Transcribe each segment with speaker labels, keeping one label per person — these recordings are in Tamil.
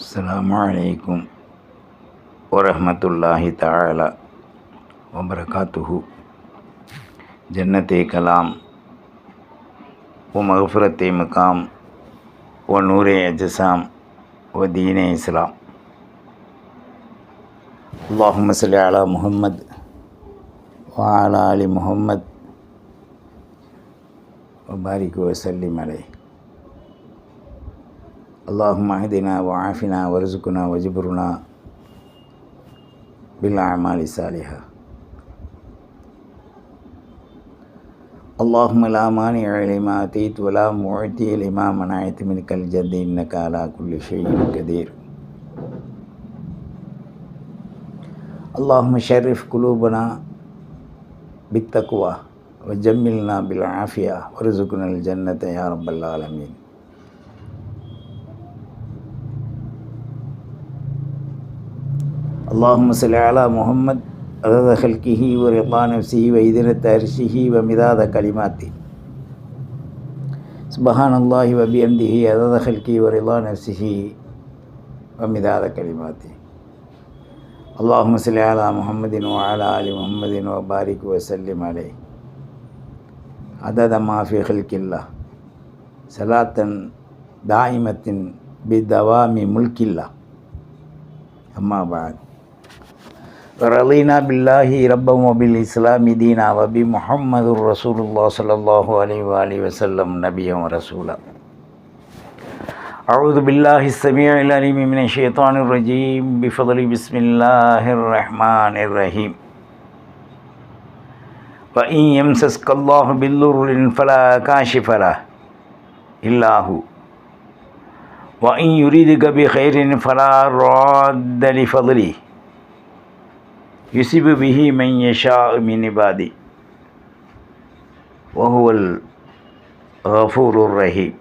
Speaker 1: அஸ்லாம் வலைக்கும் வரமத்துல்லாஹி தாழலா வபரகாத்துஹு ஜன்னத்தே கலாம் ஓ மஹஃபுரத்தே முகாம் ஓ நூரே அஜசாம் ஓ தீனே இஸ்லாம் அல்லாஹும் சல்லி அலா முகம்மத் வாலா அலி முகம்மத் பாரிக்கு வசல்லிம் அலை اللهم اهدنا وعافنا وارزقنا وجبرنا بالأعمال الصالحة. اللهم لا مانع لما أتيت ولا معطي لما منعت منك الجد إنك على كل شيء قدير. اللهم شرف قلوبنا بالتقوى وجملنا بالعافية وارزقنا الجنة يا رب العالمين. اللهم صل على محمد عدد خلقه ورضا نفسه وإذنة عرشه ومداد كلماته. سبحان الله وبحمده عدد خلقه ورضا نفسه ومداد كلماته. اللهم صل على محمد وعلى آل محمد وبارك وسلم عليه. عدد ما في خلق الله. صلاة دائمة بدوام ملك الله. أما بعد. ورضينا بالله ربا وبالإسلام دينا وبمحمد رسول الله صلى الله عليه وآله وسلم نبيا ورسولا. أعوذ بالله السميع العليم من الشيطان الرجيم. بفضل بسم الله الرحمن الرحيم. وإن يمسسك الله بالضر فلا كاشف له إلا هو. وإن يريدك بخير فلا راد لفضله. يصيب به من يشاء من عبادي وهو الغفور الرحيم.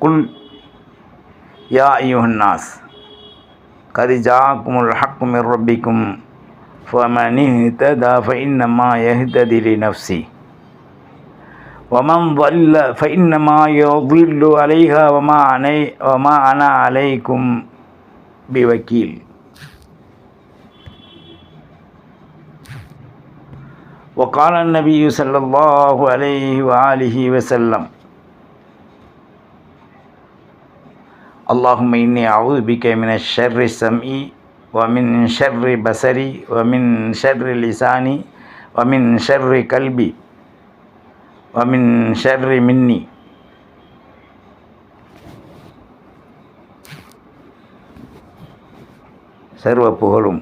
Speaker 1: قل يا أيها الناس قد جاءكم الحق من ربكم فمن اهتدى فإنما يهتدي لنفسه. ومن ضل فإنما يضل عليها وما أنا عليكم بوكيل. وقال النبي صلى الله عليه وآله وسلم اللهم إني أعوذ بك من الشر السمع ومن شر بصري ومن شر لساني ومن شر قلبي ومن شر مني சர்வ புகழும்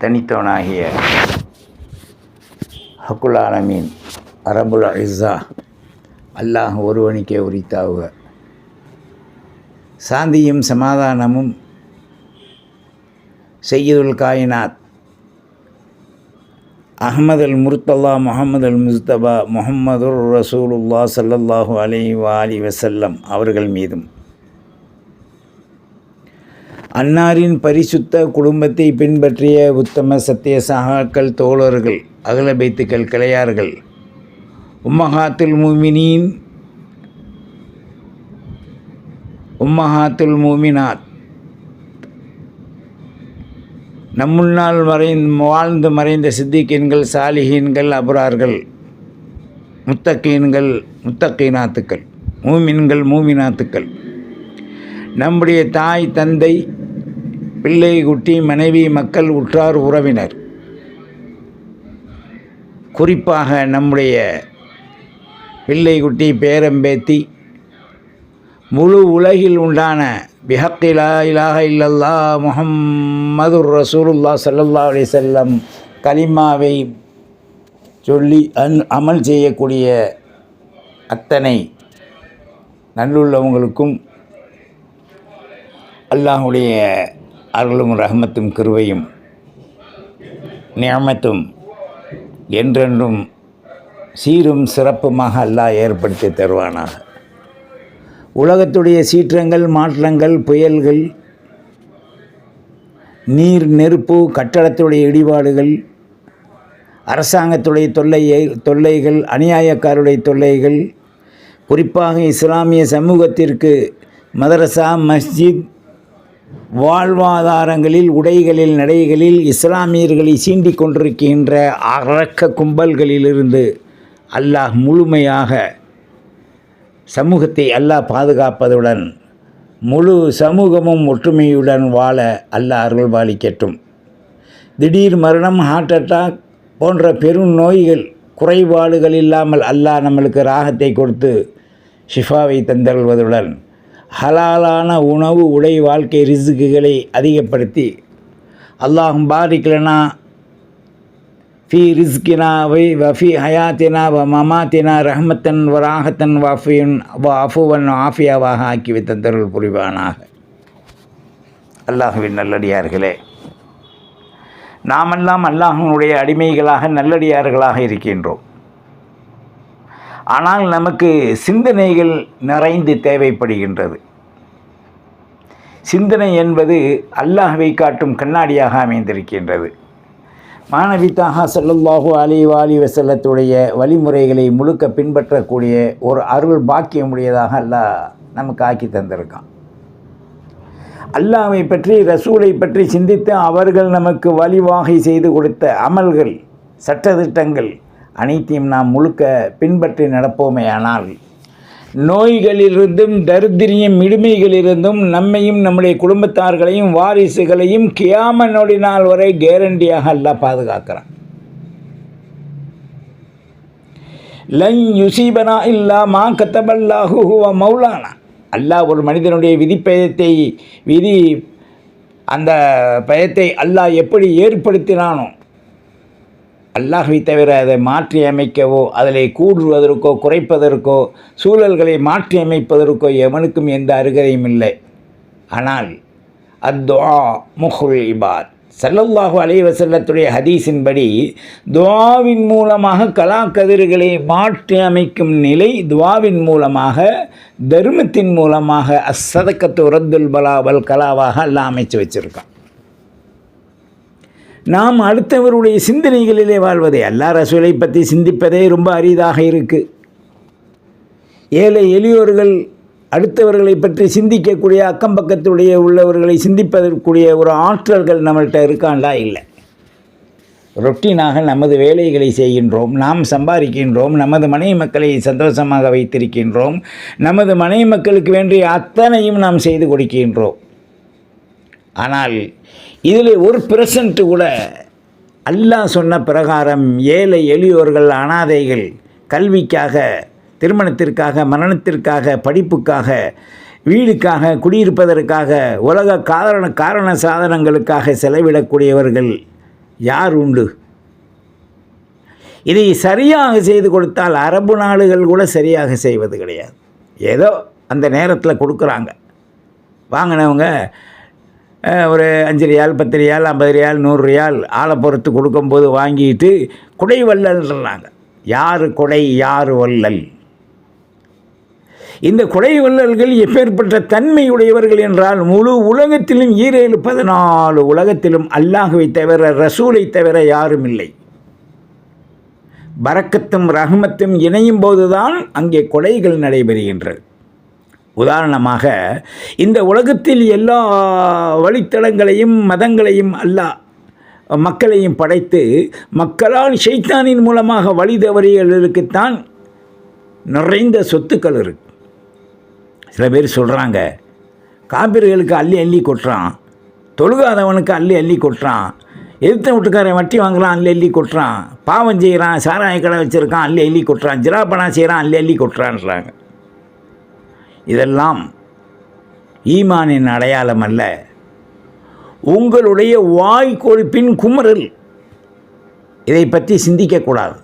Speaker 1: தனித்தவனாகிய ஹக்குல் ஆலமீன் அரபுல் இஸ்ஸா. அல்லாஹ் ஒருவனுக்கே உரித்தாவுக. சாந்தியும் சமாதானமும் செய்யுதுல் காயினாத். அஹமது அல் முர்த்தல்லா முகமது அல் முஸ்தபா முகமதுர் ரசூலுல்லா சல்லல்லாஹு அலி வாலி வசல்லம் அவர்கள் மீதும். அன்னாரின் பரிசுத்த குடும்பத்தை பின்பற்றிய உத்தம சத்திய சகாக்கள் தோழர்கள் அகலபைத்துக்கள் கிளையார்கள். உம்மஹாத்துல் மூமினின் உம்மஹாத்துல் மூமினாத். நம்முன்னால் மறைந் வாழ்ந்து மறைந்த சித்திகீன்கள் சாலிஹீன்கள் அபுரார்கள் முத்தக்கீன்கள் முத்தக்கீனாத்துக்கள் மூமின்கள் மூமினாத்துக்கள். நம்முடைய தாய் தந்தை பிள்ளை குட்டி மனைவி மக்கள் உற்றார் உறவினர். குறிப்பாக நம்முடைய பிள்ளை குட்டி பேரம்பேத்தி முழு உலகில் உண்டான பிஹக்கிலா இலாக இல்லல்லா முஹம்மது ரசூலுல்லா சல்லல்லா அலி செல்லம் கலிமாவை சொல்லி அன் அமல் செய்யக்கூடிய அத்தனை நல்லுள்ளவங்களுக்கும் அல்லாஹுடைய அருளும் ரஹமத்தும் கிருவையும் நியமத்தும் என்றென்றும் சீரும் சிறப்புமாக அல்லாஹ் ஏற்படுத்தி தருவானாக. உலகத்துடைய சீற்றங்கள் மாற்றங்கள் புயல்கள் நீர் நெருப்பு கட்டடத்துடைய இடிபாடுகள் அரசாங்கத்துடைய தொல்லை தொல்லைகள் அநியாயக்காருடைய தொல்லைகள் குறிப்பாக இஸ்லாமிய சமூகத்திற்கு மதரசா மஸ்ஜித் வாழ்வாதாரங்களில் உடைகளில் நடைகளில் இஸ்லாமியர்களை சீண்டிக் கொண்டிருக்கின்ற அரக்க கும்பல்களிலிருந்து அல்லாஹ் முழுமையாக சமூகத்தை அல்லாஹ் பாதுகாப்பதுடன் முழு சமூகமும் ஒற்றுமையுடன் வாழ அல்லாஹ் அருள் பாலிக்கட்டும். திடீர் மரணம் ஹார்ட் அட்டாக் போன்ற பெரும் நோய்கள் குறைபாடுகள் இல்லாமல் அல்லாஹ் நம்மளுக்கு ராகத்தை கொடுத்து ஷிஃபாவை தந்தருள்வதுடன் ஹலாலான உணவு உடை வாழ்க்கை ரிசுக்குகளை அதிகப்படுத்தி. அல்லாஹும் பாரிக்கலனா ஃபி ரிஸ்கினா வை வஃபி ஹயாத்தினா வ மமாத்தினா ரஹ்மத்தன் வ ராகத்தன் வஃபியன் வ அஃபுவன் ஆஃபியாவாக ஆக்கி வைத்த தருள் புரிவானாக. அல்லாஹுவின் நல்லடியார்களே நாமெல்லாம் அல்லாஹனுடைய அடிமைகளாக நல்லடியார்களாக இருக்கின்றோம். ஆனால் நமக்கு சிந்தனைகள் நிறைந்து தேவைப்படுகின்றது. சிந்தனை என்பது அல்லாஹவை காட்டும் கண்ணாடியாக அமைந்திருக்கின்றது. மாணவித்தாக செல்லல்லாஹு அலி வாலி வசல்லத்துடைய வழிமுறைகளை முழுக்க பின்பற்றக்கூடிய ஒரு அருள் பாக்கியமுடையதாக அல்லாஹ் நமக்கு ஆக்கி தந்திருக்கான். அல்லாவை பற்றி ரசூலை பற்றி சிந்தித்து அவர்கள் நமக்கு வழிவாகை செய்து கொடுத்த அமல்கள் சட்டத்திட்டங்கள் அனைத்தையும் நாம் முழுக்க பின்பற்றி நடப்போமே ஆனால் நோய்களிலிருந்தும் தரித்திரியம் இடுமைகளிலிருந்தும் நம்மையும் நம்முடைய குடும்பத்தார்களையும் வாரிசுகளையும் கியாம நொடி நாள் வரை கேரண்டியாக அல்லாஹ் பாதுகாக்கிறான். லன் யுசீபனா இல்லா மா கத்தபல்லாஹு ஹுஹுவா மௌலானா. அல்லாஹ் ஒரு மனிதனுடைய விதிப்பயத்தை விதி அந்த பயத்தை அல்லாஹ் எப்படி ஏற்படுத்தினானோ அல்லாஹை தவிர அதை மாற்றி அமைக்கவோ அதில் கூடுவதற்கோ குறைப்பதற்கோ சூழல்களை மாற்றி அமைப்பதற்கோ எவனுக்கும் எந்த அருகதையும் இல்லை. ஆனால் அத்வா முஹுல் இபாத். சல்லல்லாஹு அலைஹி செல்லத்துடைய ஹதீஸின்படி துவாவின் மூலமாக கலாக்கதிர்களை மாற்றி அமைக்கும் நிலை துவாவின் மூலமாக தர்மத்தின் மூலமாக அசதக்கத்து உரத்துல் பலாவல் கலாவாக எல்லாம் அமைச்சு வச்சுருக்கான். நாம் அடுத்தவருடைய சிந்தனைகளிலே வாழ்வதே. அல்லா ரசூலை பற்றி சிந்திப்பதே ரொம்ப அரிதாக இருக்குது ஏழை எளியோர்கள் அடுத்தவர்களை பற்றி சிந்திக்கக்கூடிய அக்கம் பக்கத்துடைய உள்ளவர்களை சிந்திப்பதற்குரிய ஒரு ஆற்றல்கள் நம்மள்கிட்ட இருக்காண்டா இல்லை. ரொட்டீனாக நமது வேலைகளை செய்கின்றோம். நாம் சம்பாதிக்கின்றோம். நமது மனைவி மக்களை சந்தோஷமாக வைத்திருக்கின்றோம். நமது மனைவி மக்களுக்கு வேண்டிய அத்தனையும் நாம் செய்து கொடுக்கின்றோம். ஆனால் இதில் ஒரு பிரசன்ட்டு கூட அல்லாஹ் சொன்ன பிரகாரம் ஏழை எளியோர்கள் அனாதைகள் கல்விக்காக திருமணத்திற்காக மரணத்திற்காக படிப்புக்காக வீடுக்காக குடியிருப்பதற்காக உலக காரண காரண சாதனங்களுக்காக செலவிடக்கூடியவர்கள் யார் உண்டு? இதை சரியாக செய்து கொடுத்தால் அரபு நாடுகள் கூட சரியாக செய்வது கிடையாது. ஏதோ அந்த நேரத்தில் கொடுக்குறாங்க. வாங்கினவங்க ஒரு அஞ்சு ரியால் பத்து ரியால் ஐம்பது ரியால் நூறு ரியால் ஆளை பொறுத்து கொடுக்கும்போது வாங்கிட்டு குடை வள்ளல்ன்றாங்க. யார் குடை யார் வள்ளல்? இந்த குடை வள்ளல்கள் எப்பேற்பட்ட தன்மையுடையவர்கள் என்றால் முழு உலகத்திலும் ஈரேழு பதினாலு உலகத்திலும் அல்லாஹுவை தவிர ரசூலை தவிர யாரும் இல்லை. பறக்கத்தும் ரஹமத்தும் இணையும் போதுதான் அங்கே கொலைகள் நடைபெறுகின்றது உதாரணமாக இந்த உலகத்தில் எல்லா வழித்தடங்களையும் மதங்களையும் அல்லாஹ் மக்களையும் படைத்து மக்களால் ஷைத்தானின் மூலமாக வழி தவறியவர்களுக்குத்தான் நிறைந்த சொத்துக்கள் இருக்கு. சில பேர் சொல்கிறாங்க காபிர்களுக்கு அள்ளி அள்ளி கொட்டுறான் தொழுகாதவனுக்கு அள்ளி அள்ளி கொட்டுறான் எதிர்த்த வீட்டுக்காரன் வட்டி வாங்குறான் அள்ளி அள்ளி கொட்டுறான் பாவம் செய்கிறான் சாராய கடை வச்சுருக்கான் அள்ளி அள்ளி கொட்டுறான் ஜிராப்பனா செய்கிறான் அள்ளி அள்ளி கொட்டுறான்றாங்க. இதெல்லாம் ஈமானின் அடையாளம் அல்ல. உங்களுடைய வாய் கொழுப்பின் குமரல். இதை பற்றி சிந்திக்கக்கூடாது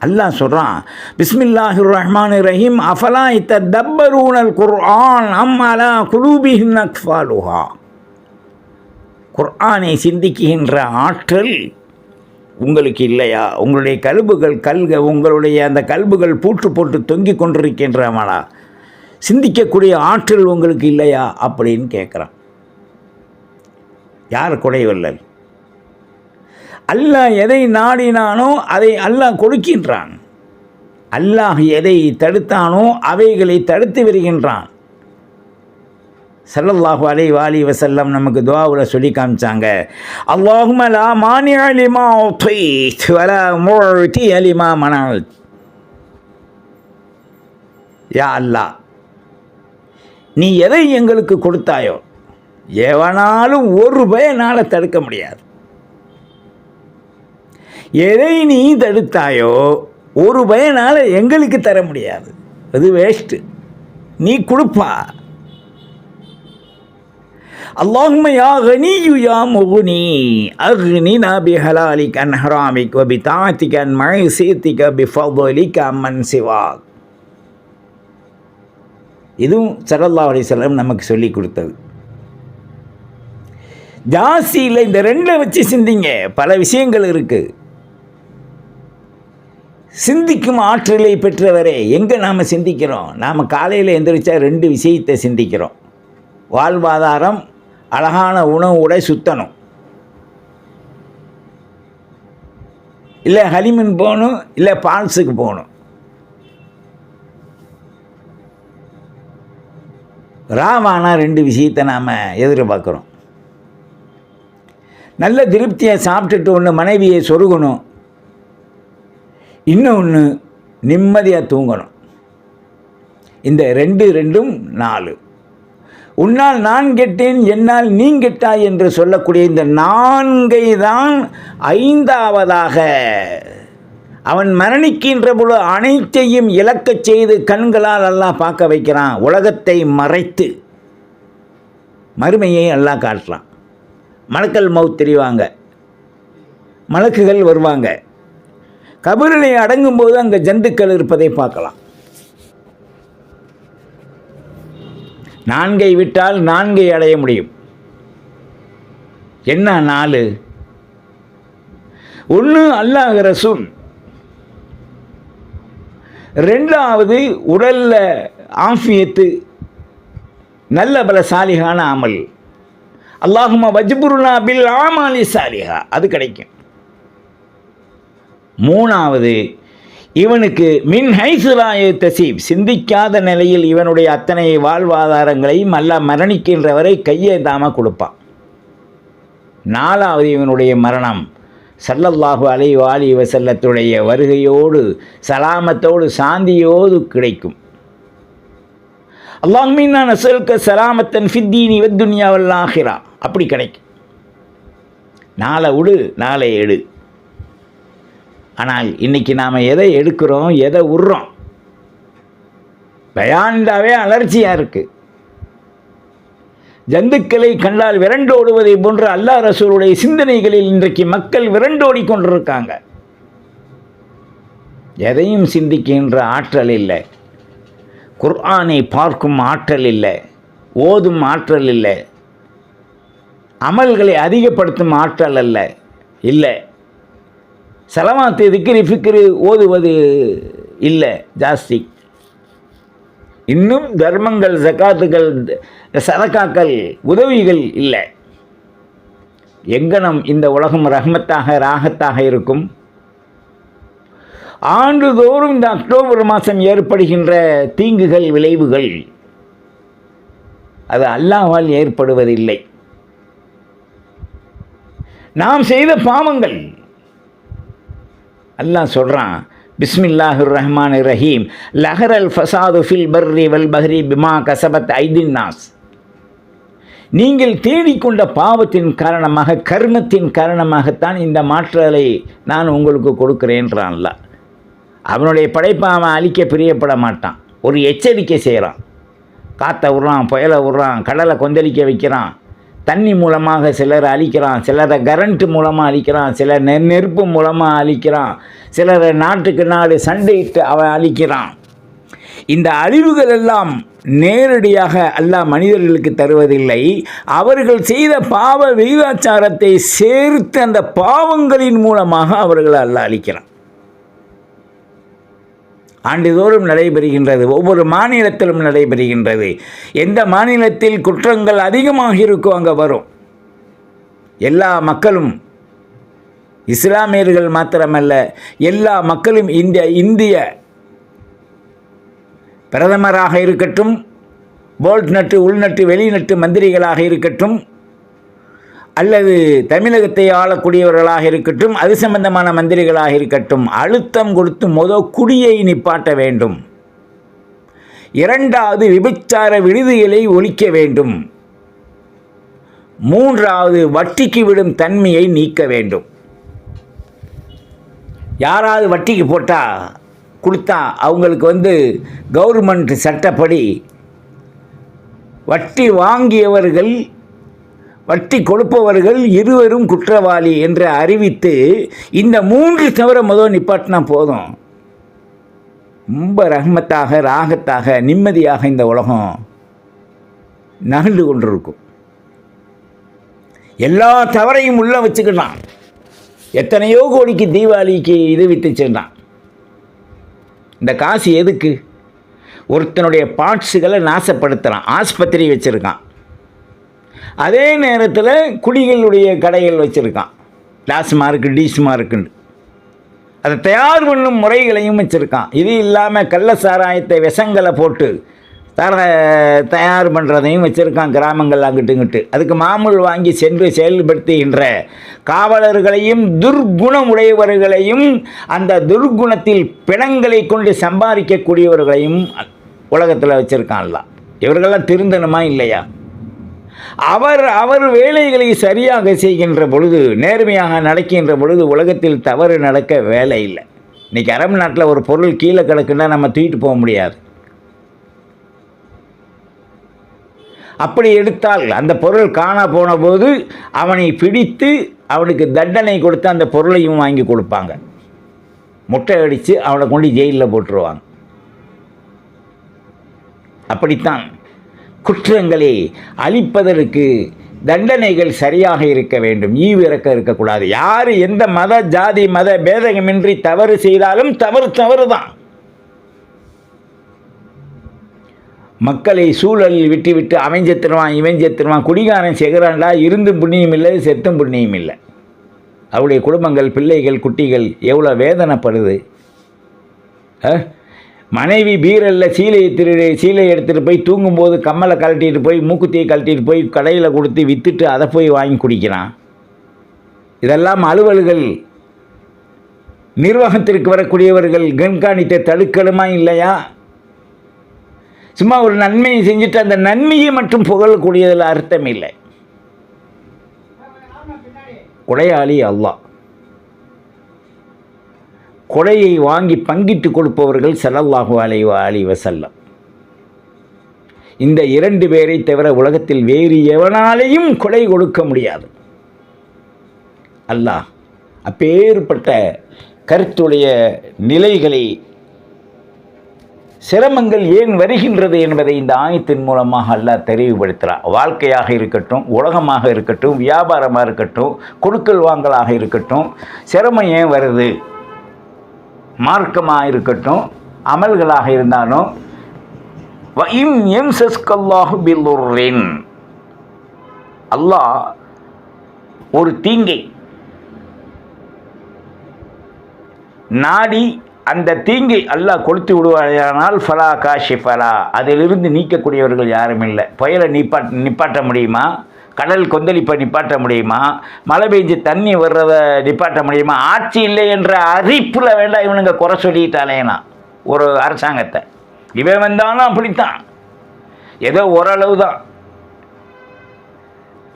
Speaker 1: அல்லாஹ் சொல்கிறான் பிஸ்மில்லாஹிர் ரஹ்மான் ரஹீம் அஃபலா இத்த தப்பரூனல் குர்ஆன் அம் அலா குலூபிஹின் அக்ஃபாலுஹா குர்ஆனை சிந்திக்குகின்ற ஆற்றல் உங்களுக்கு இல்லையா? உங்களுடைய கல்புகள் கல்க உங்களுடைய அந்த கல்புகள் பூற்று போட்டு தொங்கிக் கொண்டிருக்கின்றமாடா சிந்திக்கக்கூடிய ஆற்றல் உங்களுக்கு இல்லையா அப்படின்னு கேட்குறான். யார் குடைவல்லல்? அல்லாஹ் எதை நாடினானோ அதை அல்லாஹ் கொடுக்கின்றான். அல்லாஹ் எதை தடுத்தானோ அவைகளை தடுத்து வருகின்றான். சல்லல்லாஹு அலை வாலி வசல்லம் நமக்கு துவாவில் சொல்லி காமிச்சாங்க. அல்லாஹும்ம லா மானிஅ லிமா உதைத் வலா முஅதி அலிமா மனஅத் யா அல்லாஹ் நீ எதை எங்களுக்கு கொடுத்தாயோ எவனாலும் ஒரு பயனால் தடுக்க முடியாது. எதை நீ தடுத்தாயோ ஒரு பயனால் எங்களுக்கு தர முடியாது. அது வேஸ்ட்டு நீ கொடுப்பா. அல்லாஹும யா கனியு யா முகுனி அக்னி நபி ஹலாலிக் அன் ஹராமிக் வபி தாத்திக் அன் மழை சீத்திக் பி ஃபலிக் அம்மன் சிவாக். இதுவும் சரல்லா அலிசல்லம் நமக்கு சொல்லி கொடுத்தது. ஜாஸ்தியில் இந்த ரெண்டில் வச்சு சிந்திங்க பல விஷயங்கள் இருக்குது சிந்திக்கும் ஆற்றலை பெற்றவரே எங்கே நாம் சிந்திக்கிறோம்? நாம் காலையில் எந்திரிச்சா ரெண்டு விஷயத்தை சிந்திக்கிறோம். வாழ்வாதாரம் அழகான உணவு உடை சுத்தணும். இல்லை ஹலிமின் போகணும் இல்லை பால்ஸுக்கு போகணும். ராவானா ரெண்டு விஷயத்தை நாம் எதிர்பார்க்குறோம். நல்ல திருப்தியை சாப்பிட்டுட்டு ஒன்று மனைவியை சொருகணும். இன்னொன்று நிம்மதியாக தூங்கணும். இந்த ரெண்டு ரெண்டும் நாலு. உன்னால் நான் கெட்டேன் என்னால் நீ கெட்டாய் என்று சொல்லக்கூடிய இந்த நான்கை தான் ஐந்தாவதாக அவன் மரணிக்கின்ற பொழுது அனைத்தையும் இழக்கச் செய்து கண்களால் எல்லாம் பார்க்க வைக்கிறான். உலகத்தை மறைத்து. மறுமையை அல்லாஹ் காட்டுறான். மலக்கல் மவுத் தெரிவாங்க. மலக்குகள் வருவாங்க. கபரிலை அடங்கும்போது அங்கே ஜந்துக்கள் இருப்பதை பார்க்கலாம். நான்கை விட்டால் நான்கை அடைய முடியும். என்ன நாலு? ஒன்று அல்லாஹ் ரசூன் ரெண்டாவது உடலில் ஆஃபியத்து நல்ல பல சாலிகான அமல். அல்லாஹுமா வஜ்புருனா பில் ஆமாலி சாலிஹா அது கிடைக்கும். மூணாவது இவனுக்கு மின் ஹைசுலாய தசீப் சிந்திக்காத நிலையில் இவனுடைய அத்தனை வாழ்வாதாரங்களையும் அல்ல மரணிக்கின்றவரை கையேந்தாமல் கொடுப்பான். நாலாவது இவனுடைய மரணம். சல்லல்லாஹு அலை வாலி வசல்லத்துடைய வருகையோடு சலாமத்தோடு சாந்தியோடு கிடைக்கும். அல்லாஹ்மீன் நான் அசல்க சலாமத்தன் ஃபித்தீனி வத்துன்யாவல்லாஹிரா அப்படி கிடைக்கும். நாளை விடு நாளை எடு. ஆனால் இன்றைக்கி நாம் எதை எடுக்கிறோம் எதை உடுறோம் பயாண்டாவே அலர்ச்சியாக இருக்குது ஜந்துக்களை கண்டால் விரண்டோடுவதை போன்று அல்லாஹ் ரசூலுடைய சிந்தனைகளில் இன்றைக்கு மக்கள் விரண்டோடி கொண்டிருக்காங்க. எதையும் சிந்திக்கின்ற ஆற்றல் இல்லை. குர்ஆனை பார்க்கும் ஆற்றல் இல்லை. ஓதும் ஆற்றல் இல்லை. அமல்களை அதிகப்படுத்தும் ஆற்றல் அல்ல. இல்லை. செலவாத்து திக்கிரி ஃபிக்கிரி ஓதுவது இல்லை. ஜாஸ்தி. இன்னும் தர்மங்கள் ஜக்காத்துகள் சதக்காக்கள் உதவிகள் இல்லை. எங்கனம் இந்த உலகம் ரஹ்மத்தாக ராகத்தாக இருக்கும்? ஆண்டுதோறும் இந்த அக்டோபர் மாதம் ஏற்படுகின்ற தீங்குகள் விளைவுகள் அது அல்லாவால் ஏற்படுவதில்லை. நாம் செய்த பாவங்கள் அல்லாஹ் சொல்கிறான் பிஸ்மில்லாஹுர் ரஹ்மான் ரஹீம் லஹர் அல் ஃபசாது ஃபில் பர்ரி வல் பஹ்ரி பிமா கசபத் ஐதின் நாஸ். நீங்கள் தேடிக்கொண்ட பாவத்தின் காரணமாக கர்மத்தின் காரணமாகத்தான் இந்த மாற்றலை நான் உங்களுக்கு கொடுக்குறேன்றான்ல அவனுடைய படைப்பை அவன் அழிக்க பிரியப்பட மாட்டான். ஒரு எச்சரிக்கை செய்கிறான் காற்றை விட்றான் புயலை விட்றான் கடலை கொந்தளிக்க வைக்கிறான். தண்ணி மூலமாக சிலரை அழிக்கிறான் சிலரை கரண்ட் மூலமாக அழிக்கிறான் சிலர் நெ நெருப்பு மூலமாக அழிக்கிறான் சிலரை நாட்டுக்கு நாடு சண்டையிட்டு அவன் அழிக்கிறான். இந்த அழிவுகள் எல்லாம் நேரடியாக அல்லாஹ் மனிதர்களுக்கு தருவதில்லை. அவர்கள் செய்த பாவ விகிதாச்சாரத்தை சேர்த்து அந்த பாவங்களின் மூலமாக அவர்களை அல்லாஹ் அழிக்கிறான். ஆண்டுதோறும் நடைபெறுகின்றது. ஒவ்வொரு மாநிலத்திலும் நடைபெறுகின்றது. எந்த மாநிலத்தில் குற்றங்கள் அதிகமாக இருக்கோ அங்கே வரும். எல்லா மக்களும் இஸ்லாமியர்கள் மாத்திரமல்ல எல்லா மக்களும் இந்த இந்திய பிரதமராக இருக்கட்டும் போல்ட் நட்டு உள்நட்டு வெளிநட்டு மந்திரிகளாக இருக்கட்டும் அல்லது தமிழகத்தை ஆளக்கூடியவர்களாக இருக்கட்டும் அது சம்பந்தமான மந்திரிகளாக இருக்கட்டும் அழுத்தம் கொடுத்து மொத குடியை நிப்பாட்ட வேண்டும். இரண்டாவது விபச்சார விடுதிகளை ஒழிக்க வேண்டும். மூன்றாவது வட்டிக்கு விடும் தன்மையை நீக்க வேண்டும். யாராவது வட்டிக்கு போட்டால் கொடுத்தா அவங்களுக்கு வந்து கவர்மெண்ட் சட்டப்படி வட்டி வாங்கியவர்கள் வட்டி கொடுப்பவர்கள் இருவரும் குற்றவாளி என்று அறிவித்து இந்த மூன்று தவிர முதல் நிப்பாட்டினா போதும். ரொம்ப ரஹ்மத்தாக ராகத்தாக நிம்மதியாக இந்த உலகம் நகர்ந்து கொண்டிருக்கும். எல்லா தவறையும் உள்ள வச்சுக்கிட்டான். எத்தனையோ கோடிக்கு தீபாவளிக்கு இது வித்து சென்றான் இந்த காசு எதுக்கு? ஒருத்தனுடைய பார்ட்ஸுகளை நாசப்படுத்துகிறான் ஆஸ்பத்திரி வச்சுருக்கான். அதே நேரத்தில் குடிகளுடைய கடைகள் வச்சுருக்கான். டாஸ்மார்க்கு டீஸ்மார்க்குன்னு அதை தயார் பண்ணும் முறைகளையும் வச்சுருக்கான். இது இல்லாமல் கள்ள சாராயத்தை விஷங்களை போட்டு தர தயார் பண்ணுறதையும் வச்சுருக்கான் கிராமங்கள் அங்கிட்டுங்கிட்டு அதுக்கு மாமூல் வாங்கி சென்று செயல்படுத்துகின்ற காவலர்களையும் துர்குணம் உடையவர்களையும் அந்த துர்குணத்தில் பிணங்களை கொண்டு சம்பாதிக்கக்கூடியவர்களையும் உலகத்தில் வச்சுருக்கான்லாம் இவர்களெல்லாம் திருந்தணுமா இல்லையா? அவர் அவர் வேலைகளை சரியாக செய்கின்ற பொழுது நேர்மையாக நடக்கின்ற பொழுது உலகத்தில் தவறு நடக்க வேலை இல்லை. இன்றைக்கி அரபு நாட்டில் ஒரு பொருள் கீழே கிடக்குன்னா நம்ம தூக்கிட்டு போக முடியாது. அப்படி எடுத்தால் அந்த பொருள் காணா போன போது அவனை பிடித்து அவனுக்கு தண்டனை கொடுத்து அந்த பொருளையும் வாங்கி கொடுப்பாங்க. முட்டை அடித்து அவனை கொண்டு ஜெயிலில் போட்டுருவாங்க. அப்படித்தான் குற்றங்களை அழிப்பதற்கு தண்டனைகள் சரியாக இருக்க வேண்டும். ஈவிறக்க இருக்கக்கூடாது. யார் எந்த மத ஜாதி மத பேதகமின்றி தவறு செய்தாலும் தவறு தவறு தான் மக்களை சூழலில் விட்டு விட்டு அவன் செத்துருவான் இவன் செத்துருவான் குடிகாரன் செகிறான்டா இருந்தும் புண்ணியம் இல்லை செத்தும் புண்ணியம் இல்லை. அவருடைய குடும்பங்கள் பிள்ளைகள் குட்டிகள் எவ்வளோ வேதனைப்படுது. ஆ? மனைவி பீரலில் சீலையை திரு சீலையை எடுத்துகிட்டு போய் தூங்கும்போது கம்மலை கழட்டிட்டு போய் மூக்குத்தியை கழட்டிட்டு போய் கடையில் கொடுத்து விற்றுட்டு அதை போய் வாங்கி குடிக்கிறான். இதெல்லாம் அலுவல்கள். நிர்வாகத்திற்கு வரக்கூடியவர்கள் கண்காணித்த தடுக்கணுமா இல்லையா? சும்மா ஒரு நன்மையை செஞ்சுட்டு அந்த நன்மையை மட்டும் புகழக்கூடியதில் அர்த்தம் இல்லை. கொடையாளி அல்லாஹ். கொலையை வாங்கி பங்கிட்டு கொடுப்பவர்கள் ஸல்லல்லாஹு அலைவ அழிவ செல்லம் இந்த இரண்டு பேரை தவிர உலகத்தில் வேறு எவனாலேயும் கொலை கொடுக்க முடியாது. அல்லாஹ் அப்பேற்பட்ட கருத்துடைய நிலைகளை சிரமங்கள் ஏன் வருகின்றது என்பதை இந்த ஆயத்தின் மூலமாக அல்லாஹ் தெளிவுபடுத்துகிறார் வாழ்க்கையாக இருக்கட்டும் உலகமாக இருக்கட்டும் வியாபாரமாக இருக்கட்டும் கொடுக்கல் வாங்கலாக இருக்கட்டும் சிரமம் ஏன் வருது? மார்க்கமாக இருக்கட்டும் அமல்களாக இருந்தாலும் வ எம் சஸ்கல்லாஹு பில்லுர்ரின். அல்லாஹ் ஒரு தீங்கை நாடி அந்த தீங்கை அல்லாஹ் கொடுத்து விடுவாயானால் ஃபலா காஷி ஃபலா அதிலிருந்து நீக்கக்கூடியவர்கள் யாரும் இல்லை புயலை நிப்பாட் நிப்பாட்ட முடியுமா? கடல் கொந்தளிப்பை நிப்பாட்ட முடியுமா? மழை பெஞ்சு தண்ணி வர்றத நிப்பாட்ட முடியுமா? ஆட்சி இல்லை என்ற அறிப்பில் வேண்டாம் இவனுங்க குறை சொல்லிட்டாலேனா ஒரு அரசாங்கத்தை. இவன் வந்தாலும் அப்படித்தான். ஏதோ ஓரளவு தான்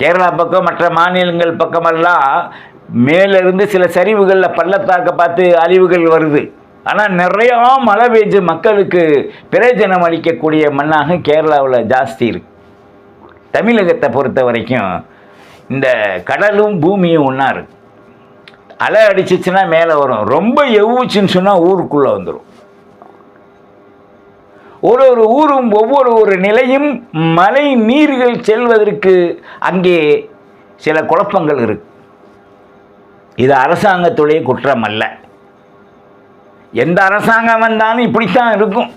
Speaker 1: கேரளா பக்கம் மற்ற மாநிலங்கள் பக்கமெல்லாம் மேலிருந்து சில சரிவுகளில் பள்ளத்தாக்க பார்த்து அழிவுகள் வருது. ஆனால் நிறையா மழை பெஞ்சு மக்களுக்கு பிரயோஜனம் அளிக்கக்கூடிய மண்ணாக கேரளாவில் ஜாஸ்தி இருக்குது தமிழகத்தை பொறுத்த வரைக்கும் இந்த கடலும் பூமியும் ஒன்றா இருக்கு. அலை அடிச்சிச்சுன்னா மேலே வரும். ரொம்ப எவ்வச்சுன்னு சொன்னால் ஊருக்குள்ளே வந்துடும் ஒரு ஒரு ஊரும் ஒவ்வொரு ஒரு நிலையும் மலை நீர்கள் செல்வதற்கு அங்கே சில குழப்பங்கள் இருக்கு. இது அரசாங்கத்துடைய குற்றம் அல்ல எந்த அரசாங்கம் வந்தாலும் இப்படித்தான் இருக்கும்.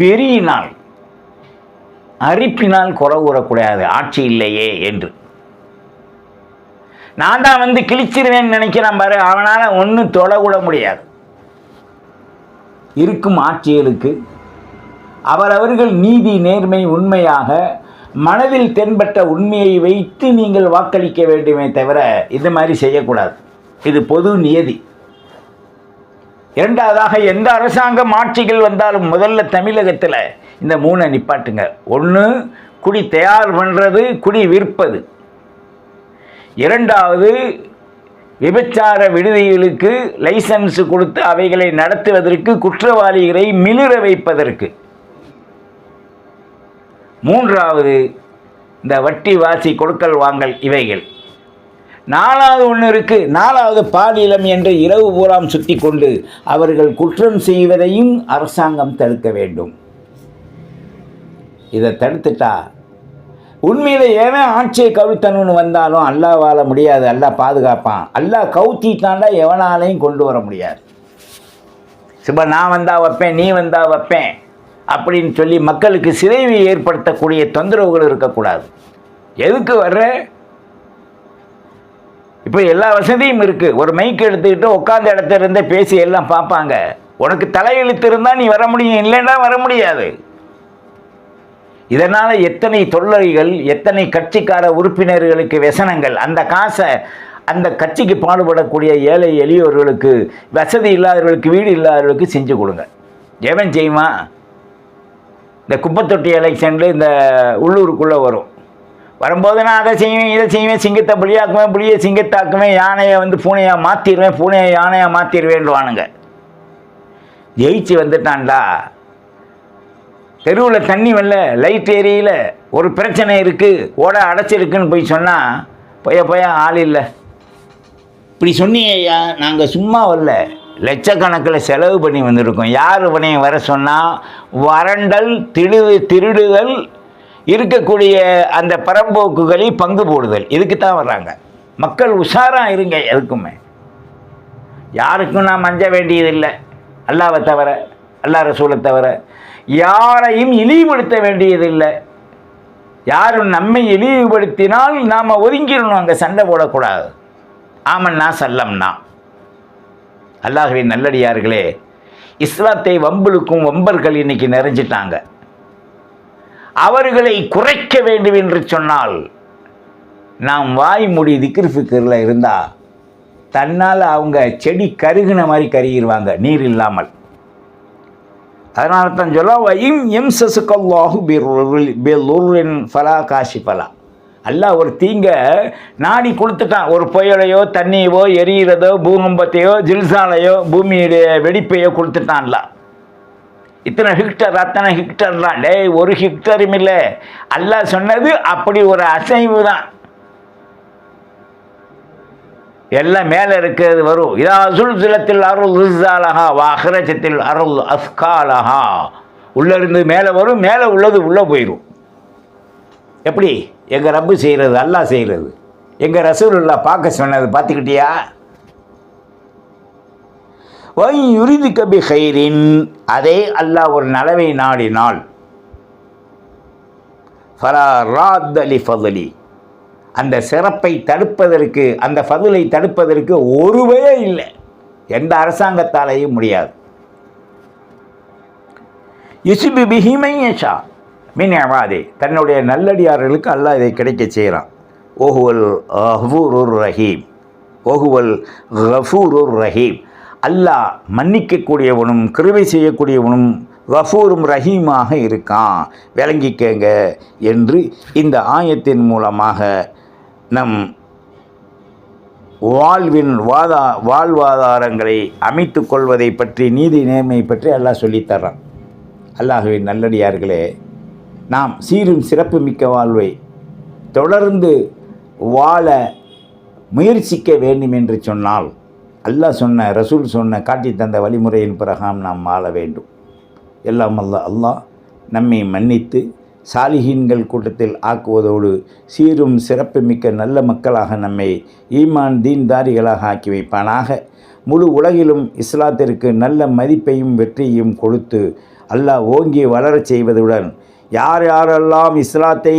Speaker 1: வெறியினால். அரிப்பினால் குறை கூறக்கூடாது ஆட்சி இல்லையே என்று. நான் தான் வந்து கிழிச்சிருவேன்னு நினைக்கிறான் பாரு அவனால் ஒன்றும் தொடக்கூட முடியாது. இருக்கும் ஆட்சிகளுக்கு அவரவர்கள் நீதி நேர்மை உண்மையாக மனதில் தென்பட்ட உண்மையை வைத்து நீங்கள் வாக்களிக்க வேண்டுமே தவிர இது மாதிரி செய்யக்கூடாது. இது பொது நியதி. இரண்டாவதாக எந்த அரசாங்கம் ஆட்சிகள் வந்தாலும் முதல்ல தமிழகத்தில் இந்த மூணை நிப்பாட்டுங்க. ஒன்று குடி தயார் பண்ணுறது குடி விற்பது. இரண்டாவது விபச்சார விடுதிகளுக்கு லைசன்ஸ் கொடுத்து அவைகளை நடத்துவதற்கு குற்றவாளிகளை மிளிர வைப்பதற்கு. மூன்றாவது இந்த வட்டி வாசி கொடுக்கல் வாங்கல் இவைகள். நாலாவது ஒன்று இருக்குது நாலாவது பாலிலம் என்று இரவு பூராம் சுற்றி கொண்டு அவர்கள் குற்றம் செய்வதையும் அரசாங்கம் தடுக்க வேண்டும். இதை தடுத்துட்டா? உண்மையில் எவன் ஆட்சியை கவிழ்த்தணும்னு வந்தாலும் அல்லாஹ் வாழ முடியாது. அல்லா பாதுகாப்பான். அல்லா கவுத்திட்டாண்டா எவனாலையும் கொண்டு வர முடியாது. சும்மா நான் வந்தால் வைப்பேன் நீ வந்தால் வைப்பேன் அப்படின்னு சொல்லி மக்களுக்கு சிதைவை ஏற்படுத்தக்கூடிய தொந்தரவுகள் இருக்கக்கூடாது. எதுக்கு வர்ற? இப்போ எல்லா வசதியும் இருக்குது ஒரு மைக் எடுத்துக்கிட்டு உட்காந்த இடத்துல இருந்தே பேசி எல்லாம் பார்ப்பாங்க. உனக்கு தலையெழுத்து இருந்தால் நீ வர முடியும் இல்லைன்னா வர முடியாது. இதனால் எத்தனை தொல்லறிகள் எத்தனை கட்சிக்கார உறுப்பினர்களுக்கு வசனங்கள். அந்த காசை அந்த கட்சிக்கு பாடுபடக்கூடிய ஏழை எளியோர்களுக்கு வசதி இல்லாதவர்களுக்கு வீடு இல்லாதவர்களுக்கு செஞ்சு கொடுங்க. எவன் செய்வான் இந்த குப்பத்தொட்டி எலெக்ஷனில் இந்த உள்ளூருக்குள்ளே வரும். வரும்போது நான் அதை செய்வேன் இதை செய்வேன் சிங்கத்தை புளியாக்குவேன் புளியை சிங்கத்தாக்குவேன் யானையை வந்து பூனையாக மாற்றிடுவேன் பூனையை யானையாக மாற்றிடுவேன்டுவானுங்க ஜெயிச்சு வந்துட்டான்டா. தெருவில் தண்ணி வரல லைட் ஏரியில் ஒரு பிரச்சனை இருக்குது ஓட அடைச்சிருக்குன்னு போய் சொன்னால் போய போய ஆள் இல்லை. இப்படி சொன்னியா நாங்கள் சும்மா வரல. லட்சக்கணக்கில் செலவு பண்ணி வந்திருக்கோம். யார் பண்ணி வர சொன்னால் வறண்டல் திடு திருடுதல் இருக்கக்கூடிய அந்த பரம்போக்குகளில் பங்கு போடுதல். இதுக்கு தான் வர்றாங்க? மக்கள் உஷாராக இருங்க எதுக்குமே. யாருக்கும் நான் அஞ்ச வேண்டியதில்லை. அல்லாவை தவிர அல்லா ரசூலை தவிர. யாரையும் இழிவுபடுத்த வேண்டியதில்லை. யாரும் நம்மை இழிவுபடுத்தினால் நாம் ஒதுங்கிடணும் அங்கே சண்டை போடக்கூடாது. ஆமன்னா சல்லம்னா. அல்லாஹுவின் நல்லடியார்களே இஸ்லாத்தை வம்புலுக்கும் வம்பர்கள் இன்னைக்கு நிறைஞ்சிட்டாங்க. அவர்களை குறைக்க வேண்டும் என்று சொன்னால் நாம் வாய் முடி திக்ரு ஃபிக்கரில் இருந்தால் தன்னால் அவங்க செடி கருகின மாதிரி கருகிடுவாங்க நீர் இல்லாமல். அதனால தான் சொல்ல வையும் எம் சசுக்கல்லாஹு பிலுரின் ஃபலா காஷி ஃபலா அல்லா ஒரு தீங்க நாடி கொடுத்துட்டான். ஒரு புயலையோ தண்ணியவோ எரியிறதோ பூகம்பத்தையோ ஜில்சாலையோ பூமியுடைய வெடிப்பையோ கொடுத்துட்டான்ல. இத்தனை ஹெக்டர் அத்தனை ஹெக்டர்லாம் டேய் ஒரு ஹெக்டரும் இல்லை. அல்லாஹ் சொன்னது அப்படி ஒரு அசைவு தான். எல்லாம் மேலே இருக்கிறது வரும். இதா சுல்சிலத்தில் அருள் ரிசாலஹா வாஹரஜத்தில் அருள் அஸ்காலஹா. உள்ளே இருந்து மேலே வரும் மேலே உள்ளது உள்ளே போயிடும் எப்படி? எங்கள் ரப்பு செய்கிறது அல்லாஹ் செய்கிறது. எங்கள் ரசூல்லா பார்க்க சொன்னது பார்த்துக்கிட்டியா? யுரிது கபி ஹைரின் அதே அல்லாஹ் ஒரு நலவை நாடினால் ஃபலா ராத் அலி ஃபதலி. அந்த சிறப்பை தடுப்பதற்கு அந்த ஃபதுலை தடுப்பதற்கு ஒருவே இல்லை. எந்த அரசாங்கத்தாலேயும் முடியாது. யுசுபி பிஹிமையஷா மின் அவாதே தன்னுடைய நல்லடியார்களுக்கு அல்லாஹ் இதை கிடைக்க செய்கிறான். ஓஹுவல் ஹஃபூருர் ரஹீம். ஓஹுவல் கஃபூருர் ரஹீம். அல்லாஹ் மன்னிக்கக்கூடியவனும் கிருவை செய்யக்கூடியவனும் வஃபூரும் ரஹீமாக இருக்கான். விளங்கிக்கங்க என்று இந்த ஆயத்தின் மூலமாக நம் வாழ்வின் வாதா வாழ்வாதாரங்களை அமைத்து கொள்வதை பற்றி நீதி நேர்மை பற்றி அல்லாஹ் சொல்லித்தர்றான். அல்லாஹுவின் நல்லடியார்களே நாம் சீரும் சிறப்பு மிக்க வாழ்வை தொடர்ந்து வாழ முயற்சிக்க வேண்டும் என்று சொன்னால் அல்லாஹ் சொன்ன ரசூல் சொன்ன காட்டி தந்த வழிமுறையின் பிரகாரம் நாம் வாழ வேண்டும். எல்லாம் அல்ல அல்லாஹ் நம்மை மன்னித்து சாலிஹீன்கள் கூட்டத்தில் ஆக்குவதோடு சீரும் சிறப்புமிக்க நல்ல மக்களாக நம்மை ஈமான் தீன்தாரிகளாக ஆக்கி வைப்பானாக. முழு உலகிலும் இஸ்லாத்திற்கு நல்ல மதிப்பையும் வெற்றியையும் கொடுத்து அல்லாஹ் ஓங்கி வளரச் செய்வதுடன் யார் யாரெல்லாம் இஸ்லாத்தை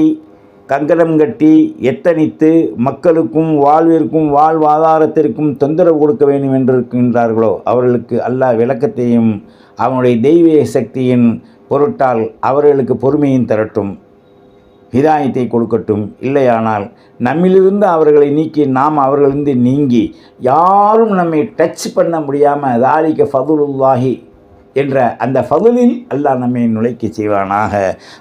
Speaker 1: கங்கணம் கட்டி எத்தனித்து மக்களுக்கும் வாழ்விற்கும் வாழ்வாதாரத்திற்கும் தொந்தரவு கொடுக்க வேண்டும் என்று இருக்கின்றார்களோ அவர்களுக்கு அல்லாஹ் விளக்கத்தையும் அவனுடைய தெய்வீக சக்தியின் பொருட்டால் அவர்களுக்கு பொறுமையும் தரட்டும் ஹிதாயத்தை கொடுக்கட்டும். இல்லையானால் நம்மிலிருந்து அவர்களை நீக்கி நாம் அவர்களிருந்து நீங்கி யாரும் நம்மை டச் பண்ண முடியாமல் தாலிக்க ஃபதுலுல்லாஹி என்ற அந்த ஃபதுலில் அல்லாஹ் நம்மை நுழைக்க செய்வானாக.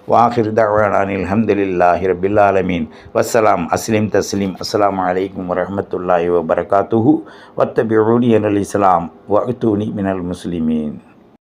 Speaker 1: வாஹிர் தவானில் ஹம்துலில்லாஹி ரபில் ஆலமீன். வஸ்ஸலாம் அஸ்லிம் தஸ்லீம் அஸ்ஸலாமு அலைக்கும் வரஹ்மத்துல்லாஹி வபரகாத்துஹு. வத்தபிஊனி அல் இஸ்லாம். வஅத்தூனி மினல் முஸ்லிமீன்.